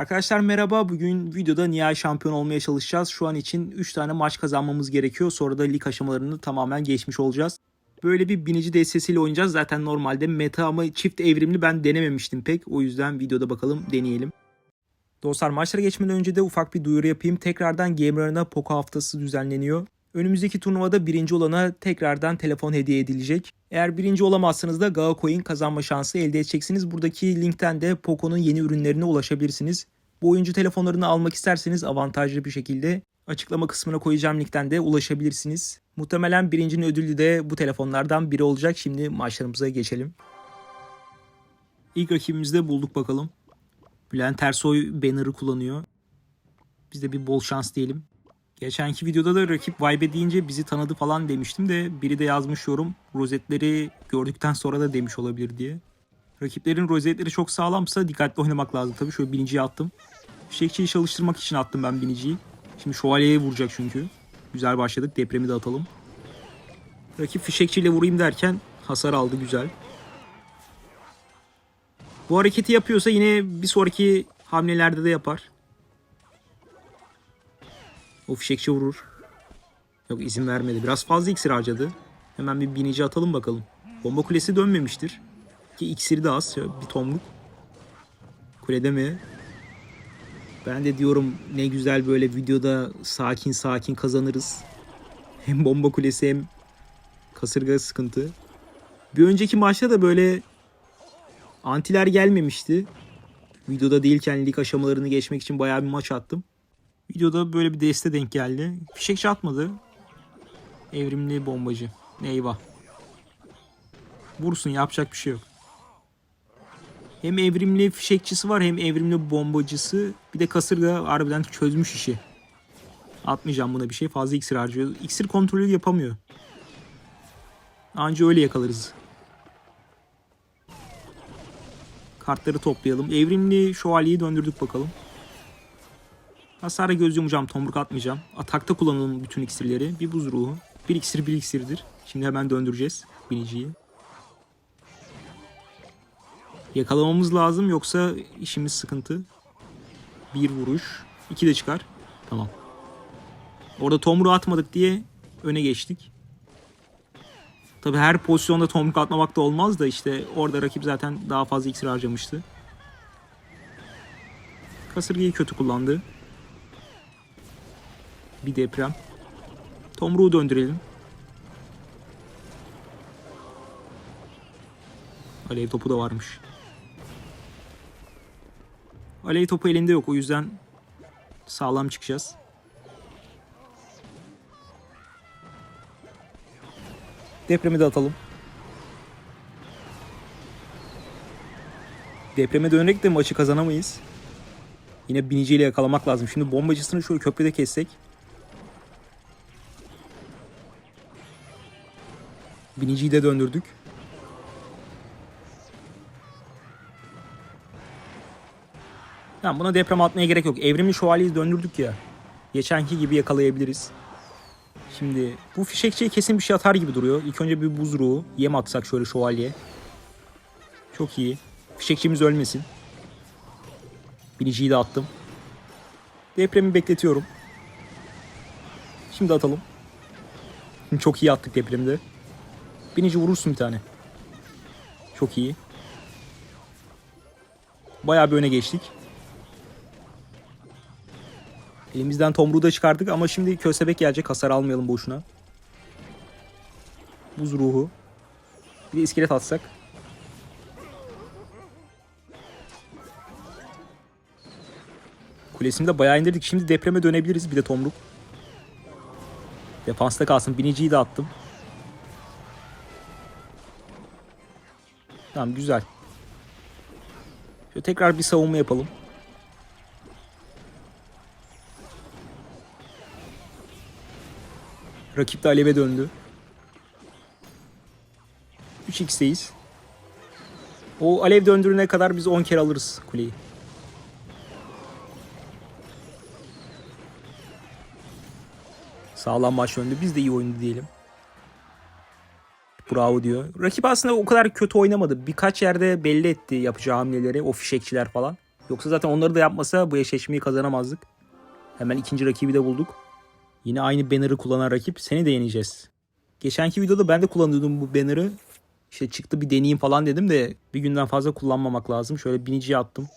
Arkadaşlar merhaba. Bugün videoda nihai şampiyon olmaya çalışacağız. Şu an için 3 tane maç kazanmamız gerekiyor. Sonra da lig aşamalarını tamamen geçmiş olacağız. Böyle bir binici destesiyle oynayacağız. Zaten normalde meta ama çift evrimli ben denememiştim pek. O yüzden videoda bakalım deneyelim. Dostlar maçlara geçmeden önce de ufak bir duyuru yapayım. Tekrardan Gamer Arena Poco haftası düzenleniyor. Önümüzdeki turnuvada birinci olana tekrardan telefon hediye edilecek. Eğer birinci olamazsanız da Gaga Coin kazanma şansı elde edeceksiniz. Buradaki linkten de Poco'nun yeni ürünlerine ulaşabilirsiniz. Bu oyuncu telefonlarını almak isterseniz avantajlı bir şekilde açıklama kısmına koyacağım linkten de ulaşabilirsiniz. Muhtemelen birincinin ödülü de bu telefonlardan biri olacak. Şimdi maçlarımıza geçelim. İlk rakibimizi bulduk bakalım. Bülent Ersoy banner'ı kullanıyor. Biz de bir bol şans diyelim. Geçenki videoda da rakip Vibe deyince bizi tanıdı falan demiştim de biri de yazmış yorum. Rozetleri gördükten sonra da demiş olabilir diye. Rakiplerin rozetleri çok sağlamsa dikkatli oynamak lazım. Tabii şöyle biniciyi attım. Fişekçiyi çalıştırmak için attım ben biniciyi. Şimdi şövalyeye vuracak çünkü. Güzel başladık. Depremi de atalım. Rakip fişekçiyle vurayım derken hasar aldı güzel. Bu hareketi yapıyorsa yine bir sonraki hamlelerde de yapar. O fişekçi vurur. Yok izin vermedi. Biraz fazla iksir harcadı. Hemen bir binici atalım bakalım. Bomba kulesi dönmemiştir. Ki iksiri de az. Bir tomruk. Kulede mi? Ben de diyorum ne güzel böyle videoda sakin sakin kazanırız. Hem bomba kulesi hem kasırga sıkıntı. Bir önceki maçta da böyle antiler gelmemişti. Videoda değilken lig aşamalarını geçmek için bayağı bir maç attım. Videoda böyle bir deste denk geldi. Fişekçi atmadı. Evrimli bombacı. Eyvah. Vursun yapacak bir şey yok. Hem evrimli fişekçisi var hem evrimli bombacısı. Bir de kasırga harbiden çözmüş işi. Atmayacağım buna bir şey. Fazla iksir harcıyor. İksir kontrolü yapamıyor. Anca öyle yakalarız. Kartları toplayalım. Evrimli şövalyeyi döndürdük bakalım. Hasara göz yumacağım. Tomruk atmayacağım. Atakta kullanalım bütün iksirleri. Bir buz ruhu. Bir iksir bir iksirdir. Şimdi hemen döndüreceğiz biniciyi. Yakalamamız lazım yoksa işimiz sıkıntı. Bir vuruş. iki de çıkar. Tamam. Orada tomruğu atmadık diye öne geçtik. Tabi her pozisyonda tomruk atmamak da olmaz da işte orada rakip zaten daha fazla iksir harcamıştı. Kasırgayı kötü kullandı. Bir deprem. Tomruğu döndürelim. Alev topu da varmış. Alev topu elinde yok o yüzden sağlam çıkacağız. Depremi de atalım. Depreme dönerek de maçı kazanamayız. Yine biniciyle yakalamak lazım. Şimdi bombacısını şöyle köprüde kessek. Biniciyi de döndürdük. Tamam buna deprem atmaya gerek yok. Evrimli şövalyeyi döndürdük ya. Geçenki gibi yakalayabiliriz. Şimdi bu fişekçiye kesin bir şey atar gibi duruyor. İlk önce bir buz ruhu. Yem atsak şöyle şövalye. Çok iyi. Fişekçimiz ölmesin. Biniciyi de attım. Depremi bekletiyorum. Şimdi atalım. Çok iyi attık depremi de. Binici vurursun bir tane. Çok iyi. Bayağı bir öne geçtik. Elimizden tomruğu da çıkardık ama şimdi köstebek gelecek. Hasar almayalım boşuna. Buz ruhu. Bir de iskelet atsak. Kulesini de bayağı indirdik. Şimdi depreme dönebiliriz. Bir de tomruk. Defansta kalsın. Biniciyi de attım. Tamam güzel. Şöyle tekrar bir savunma yapalım. Rakip de aleve döndü. 3x'teyiz. O alev döndürene kadar biz 10 kere alırız kuleyi. Sağlam maç döndü. Biz de iyi oynadı diyelim. Bravo diyor. Rakip aslında o kadar kötü oynamadı. Birkaç yerde belli etti yapacağı hamleleri. O fişekçiler falan. Yoksa zaten onları da yapmasa bu eşleşmeyi kazanamazdık. Hemen ikinci rakibi de bulduk. Yine aynı banner'ı kullanan rakip. Seni de yeneceğiz. Geçenki videoda ben de kullanıyordum bu banner'ı. İşte çıktı bir deneyeyim falan dedim de bir günden fazla kullanmamak lazım. Şöyle biniciye attım.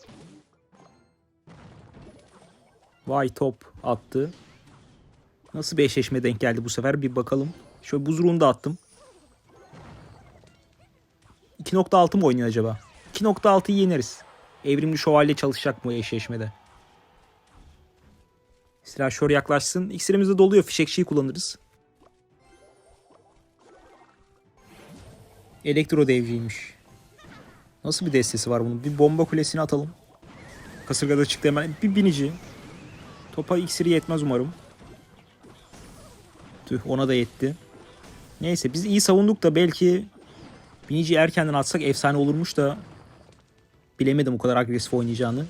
Vay top attı. Nasıl bir eşleşme denk geldi bu sefer bir bakalım. Şöyle buzruğunu da attım. 2.6 mı oynuyor acaba? 2.6'yı yeneriz. Evrimli şövalye çalışacak bu eşleşmede. Silahşör yaklaşsın. İksirimiz de doluyor. Fişekçiyi kullanırız. Elektro devciymiş. Nasıl bir destesi var bunun? Bir bomba kulesini atalım. Kasırgada çıktı hemen. Bir binici. Topa iksiri yetmez umarım. Tüh ona da yetti. Neyse biz iyi savunduk da belki binici erkenden atsak efsane olurmuş da bilemedim o kadar agresif oynayacağını.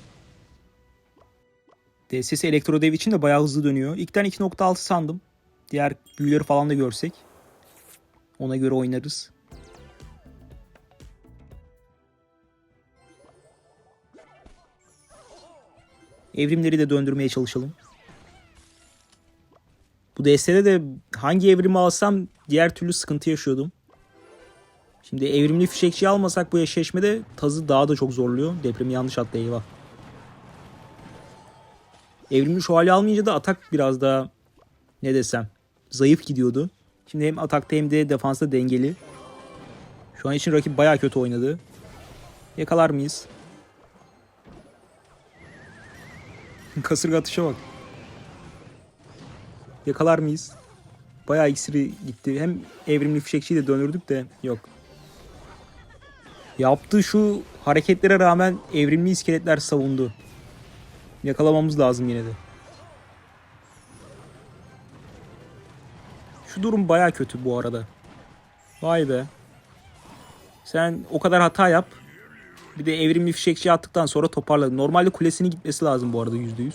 DSS elektro dev için de bayağı hızlı dönüyor. İlkten 2.6 sandım. Diğer büyüleri falan da görsek. Ona göre oynarız. Evrimleri de döndürmeye çalışalım. Bu DS'de de hangi evrimi alsam diğer türlü sıkıntı yaşıyordum. Şimdi evrimli fişekçi almasak bu eşleşmede tazı daha da çok zorluyor. Depremi yanlış attı eyvah. Evrimli şövalye almayınca da atak biraz daha ne desem zayıf gidiyordu. Şimdi hem atakta hem de defansta dengeli. Şu an için rakip baya kötü oynadı. Yakalar mıyız? Kasırga atışa bak. Yakalar mıyız? Bayağı iksiri gitti. Hem evrimli fişekçiyi de döndürdük de yok. Yaptığı şu hareketlere rağmen evrimli iskeletler savundu. Yakalamamız lazım yine de. Şu durum baya kötü bu arada. Vay be. Sen o kadar hata yap. Bir de evrimli fişekçi attıktan sonra toparladın. Normalde kulesini gitmesi lazım bu arada %100.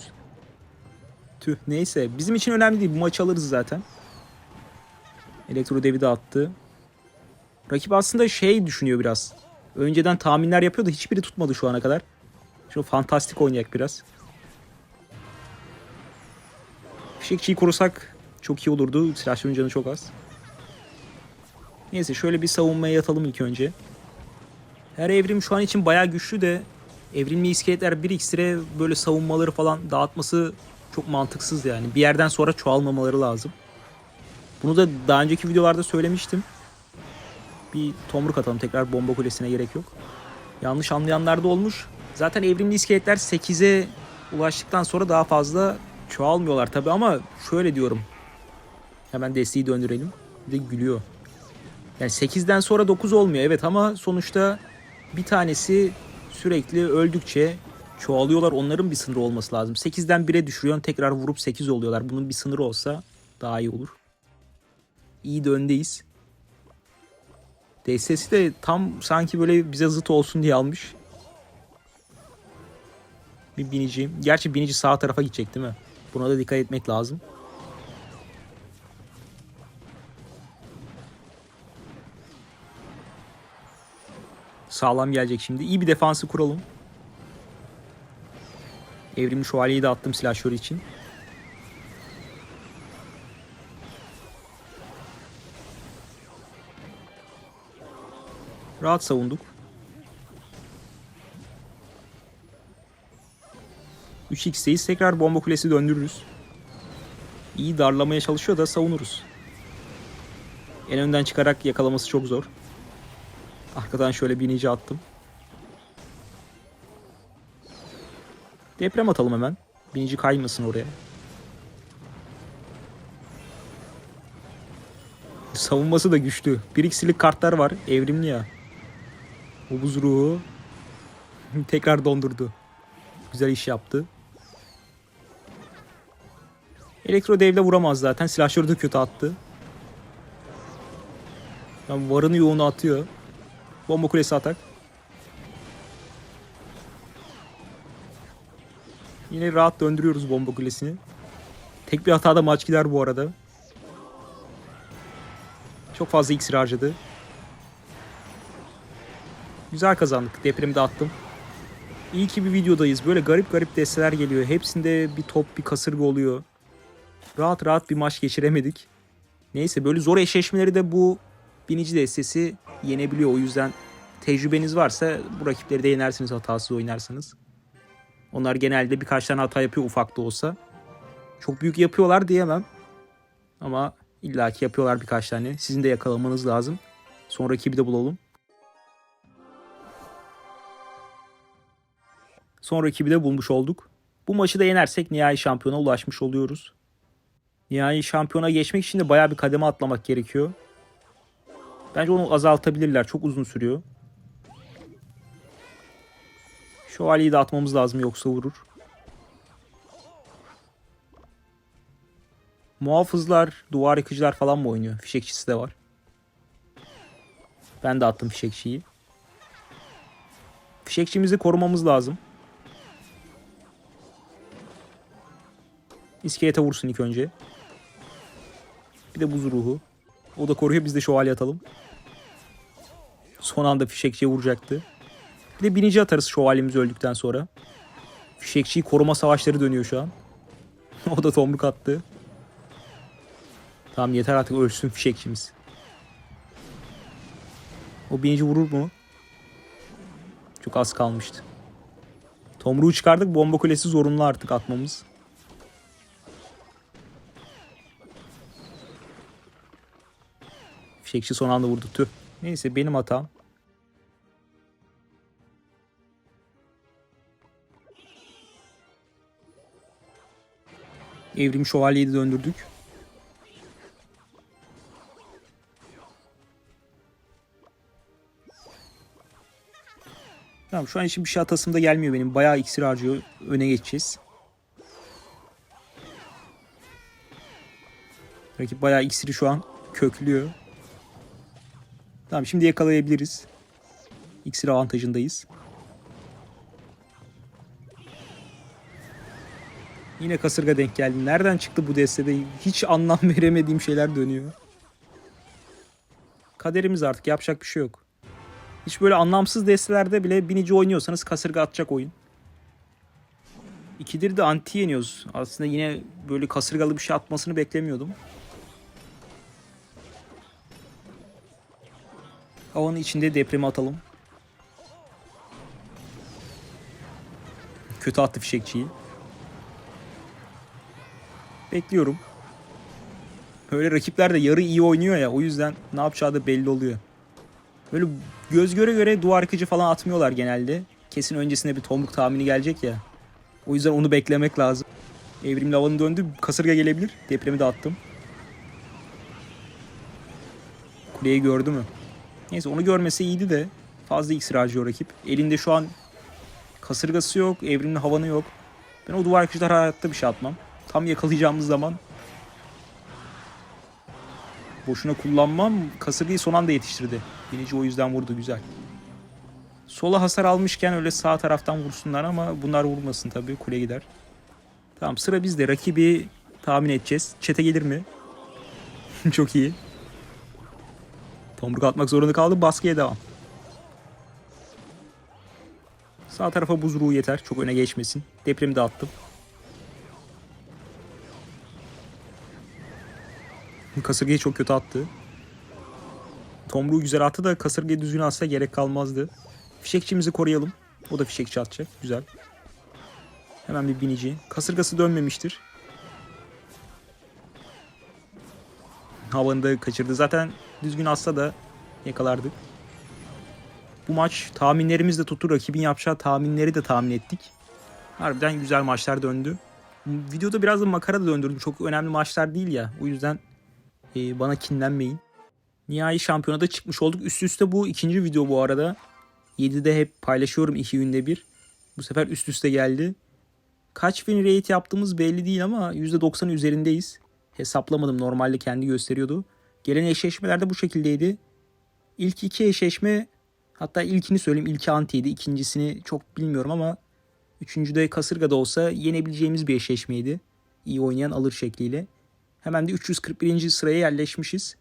Tüh neyse. Bizim için önemli değil. Bu maçı alırız zaten. Elektro devi de attı. Rakip aslında şey düşünüyor biraz. Önceden tahminler yapıyor da hiçbiri tutmadı şu ana kadar. Şu fantastik oynayak biraz. Fişekçiyi korusak çok iyi olurdu. Silahşörün canı çok az. Neyse şöyle bir savunmaya yatalım ilk önce. Her evrim şu an için bayağı güçlü de evrimli iskeletler bir iksire böyle savunmaları falan dağıtması çok mantıksız yani. Bir yerden sonra çoğalmamaları lazım. Bunu da daha önceki videolarda söylemiştim. Bir tomruk atalım tekrar bomba kulesine gerek yok. Yanlış anlayanlar da olmuş. Zaten evrimli iskeletler 8'e ulaştıktan sonra daha fazla çoğalmıyorlar tabi ama şöyle diyorum. Hemen desteği döndürelim. Bir de gülüyor. Yani 8'den sonra 9 olmuyor evet ama sonuçta bir tanesi sürekli öldükçe çoğalıyorlar. Onların bir sınırı olması lazım. 8'den 1'e düşürüyorsun tekrar vurup 8 oluyorlar. Bunun bir sınırı olsa daha iyi olur. İyi de öndeyiz. DSS'i de tam sanki böyle bize zıt olsun diye almış. Bir binici. Gerçi binici sağ tarafa gidecek değil mi? Buna da dikkat etmek lazım. Sağlam gelecek şimdi. İyi bir defansı kuralım. Evrimli şövalyeyi de attım silahşörü için. Rahat savunduk. 3x'teyiz. Tekrar bomba kulesi döndürürüz. İyi darlamaya çalışıyor da savunuruz. En önden çıkarak yakalaması çok zor. Arkadan şöyle binici attım. Deprem atalım hemen. Binici kaymasın oraya. Savunması da güçlü. Bir iksilik kartlar var. Evrimli ya. O buz ruhu tekrar dondurdu. Güzel iş yaptı. Elektro devle vuramaz zaten. Silahşörü de kötü attı. Yani varını yoğunu atıyor. Bomba kulesi atak. Yine rahat döndürüyoruz bomba kulesini. Tek bir hatada maç gider bu arada. Çok fazla iksir harcadı. Güzel kazandık. Depremi de attım. İyi ki bir videodayız. Böyle garip garip desteler geliyor. Hepsinde bir top, bir kasırga oluyor. Rahat rahat bir maç geçiremedik. Neyse böyle zor eşleşmeleri de bu binici destesi yenebiliyor. O yüzden tecrübeniz varsa bu rakipleri de yenersiniz hatasız oynarsanız. Onlar genelde birkaç tane hata yapıyor ufak da olsa. Çok büyük yapıyorlar diyemem. Ama illaki yapıyorlar birkaç tane. Sizin de yakalamanız lazım. Son rakibi de bulalım. Son rakibi de bulmuş olduk. Bu maçı da yenersek nihai şampiyona ulaşmış oluyoruz. Nihai şampiyona geçmek için de bayağı bir kademe atlamak gerekiyor. Bence onu azaltabilirler. Çok uzun sürüyor. Şövalyeyi de atmamız lazım yoksa vurur. Muhafızlar, duvar yıkıcılar falan mı oynuyor? Fişekçisi de var. Ben de attım fişekçiyi. Fişekçimizi korumamız lazım. İskelete vursun ilk önce. Bir de buz ruhu. O da koruyor biz de şövalye atalım. Son anda fişekçiye vuracaktı. Bir de binici atarız şövalyemiz öldükten sonra. Fişekçiyi koruma savaşları dönüyor şu an. o da tomruk attı. Tamam yeter artık ölsün fişekçimiz. O binici vurur mu? Çok az kalmıştı. Tomruğu çıkardık. Bomba kulesi zorunlu artık atmamız. Fişekçi son anda vurdu. Tüh. Neyse benim hatam. Evrim şövalyeyi de döndürdük. Tamam şu an için bir şey atasım da gelmiyor benim. Bayağı iksir harcıyor. Öne geçeceğiz. Rakip bayağı iksiri şu an köklüyor. Tamam şimdi yakalayabiliriz. İksir avantajındayız. Yine kasırga denk geldi. Nereden çıktı bu destede? Hiç anlam veremediğim şeyler dönüyor. Kaderimiz artık yapacak bir şey yok. Hiç böyle anlamsız destelerde bile binici oynuyorsanız kasırga atacak oyun. İkidir de anti yeniyoruz. Aslında yine böyle kasırgalı bir şey atmasını beklemiyordum. Havanın içinde depremi atalım. Kötü attı fişekçiyi. Bekliyorum. Böyle rakipler de yarı iyi oynuyor ya o yüzden ne yapacağı da belli oluyor. Böyle göz göre göre duvar yıkıcı falan atmıyorlar genelde. Kesin öncesinde bir tomruk tahmini gelecek ya. O yüzden onu beklemek lazım. Evrimli havanı döndü. Kasırga gelebilir. Depremi de attım. Kuleyi gördü mü? Neyse onu görmese iyiydi de fazla iksir harcıyor rakip. Elinde şu an kasırgası yok, evrimli havanı yok. Ben o duvar kışlar hayatta bir şey atmam. Tam yakalayacağımız zaman boşuna kullanmam. Kasırgayı son anda yetiştirdi. Binici o yüzden vurdu güzel. Sola hasar almışken öyle sağ taraftan vursunlar ama bunlar vurmasın tabii kule gider. Tamam sıra bizde. Rakibi tahmin edeceğiz. Çete gelir mi? Çok iyi. Tomruk atmak zorunda kaldı. Baskıya devam. Sağ tarafa buz ruhu yeter. Çok öne geçmesin. Depremi de attım. Kasırgayı çok kötü attı. Tomruğu güzel attı da kasırgayı düzgün atsa gerek kalmazdı. Fişekçimizi koruyalım. O da fişekçi atacak. Güzel. Hemen bir binici. Kasırgası dönmemiştir. Havanı da kaçırdı. Zaten düzgün atsa da yakalardık. Bu maç tahminlerimiz de tuttu. Rakibin yapacağı tahminleri de tahmin ettik. Harbiden güzel maçlar döndü. Videoda biraz da makara da döndürdüm. Çok önemli maçlar değil ya. O yüzden e, bana kinlenmeyin. Nihai şampiyonada çıkmış olduk. Üst üste bu ikinci video bu arada. 7'de hep paylaşıyorum iki günde bir. Bu sefer üst üste geldi. Kaç win rate yaptığımız belli değil ama %90'ın üzerindeyiz. Hesaplamadım normalde kendi gösteriyordu. Gelen eşleşmelerde bu şekildeydi. İlk iki eşleşme hatta ilkini söyleyeyim ilki antiydi. İkincisini çok bilmiyorum ama üçüncüde kasırgada olsa yenebileceğimiz bir eşleşmeydi. İyi oynayan alır şekliyle. Hemen de 341. sıraya yerleşmişiz.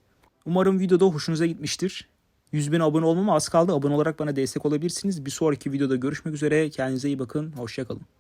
Umarım videoda hoşunuza gitmiştir. 100 bin abone olmama az kaldı. Abone olarak bana destek olabilirsiniz. Bir sonraki videoda görüşmek üzere. Kendinize iyi bakın. Hoşçakalın.